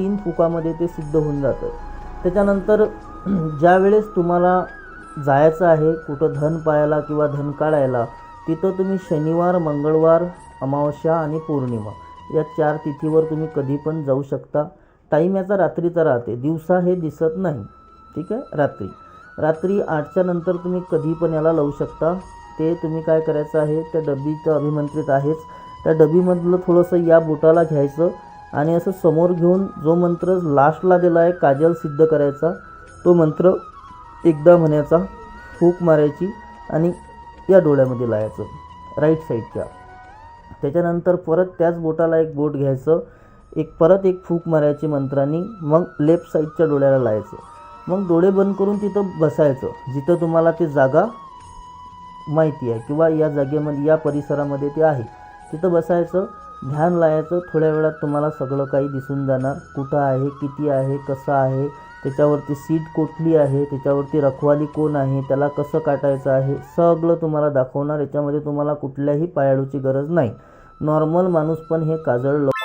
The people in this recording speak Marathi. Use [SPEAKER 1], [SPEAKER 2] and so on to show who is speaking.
[SPEAKER 1] तीन फुकामध्ये ते सिद्ध होऊन जातं. त्याच्यानंतर ज्या वेळेस तुम्हाला जायचं आहे कुठं धन पाहायला किंवा धन काढायला तिथं तुम्ही शनिवार मंगळवार अमावस्या आणि पौर्णिमा या चार तिथीवर तुम्ही कधी पण जाऊ शकता. टाईम याचा रात्रीचा राहते. दिवसा हे दिसत नाही. ठीक आहे? रात्री. रात्री आठच्या नंतर तुम्ही कधी पण याला लावू शकता. ते तुम्ही काय करायचं आहे? त्या डबीचं अभिमंत्रित आहेच. त्या डबीमधलं थोडंसं या बोटाला घ्यायचं. आणि असं समोर घेऊन जो मंत्र लास्टला दिला आहे काजल सिद्ध करायचा तो मंत्र एकदा म्हणायचा फूक मारायची आणि या डोळ्यामध्ये लावायचं राईट साईडच्या त्याच्यानंतर परत त्याच बोटाला एक बोट घ्यायचं. एक परत एक फूक मारायची मंत्रांनी मग लेफ्ट साईडच्या डोळ्याला लावायचं मग डोळे बंद करून तिथं बसायचं. जिथं तुम्हाला ती जागा माहिती आहे किंवा या जागेमध्ये या परिसरामध्ये ते आहे. तिथं बसायचं. ध्यान लावायचं थोड्या वेळात तुम्हाला सगळं काही दिसून जाणार. कुठं आहे किती आहे कसं आहे त्याच्यावरती सीट कुठली आहे त्याच्यावरती रखवाली कोण आहे त्याला कसं काटायचं आहे सगळं तुम्हाला दाखवणार. याच्यामध्ये तुम्हाला कुठल्याही पायाळूची गरज नाही. नॉर्मल माणूस पण हे काजळ लावू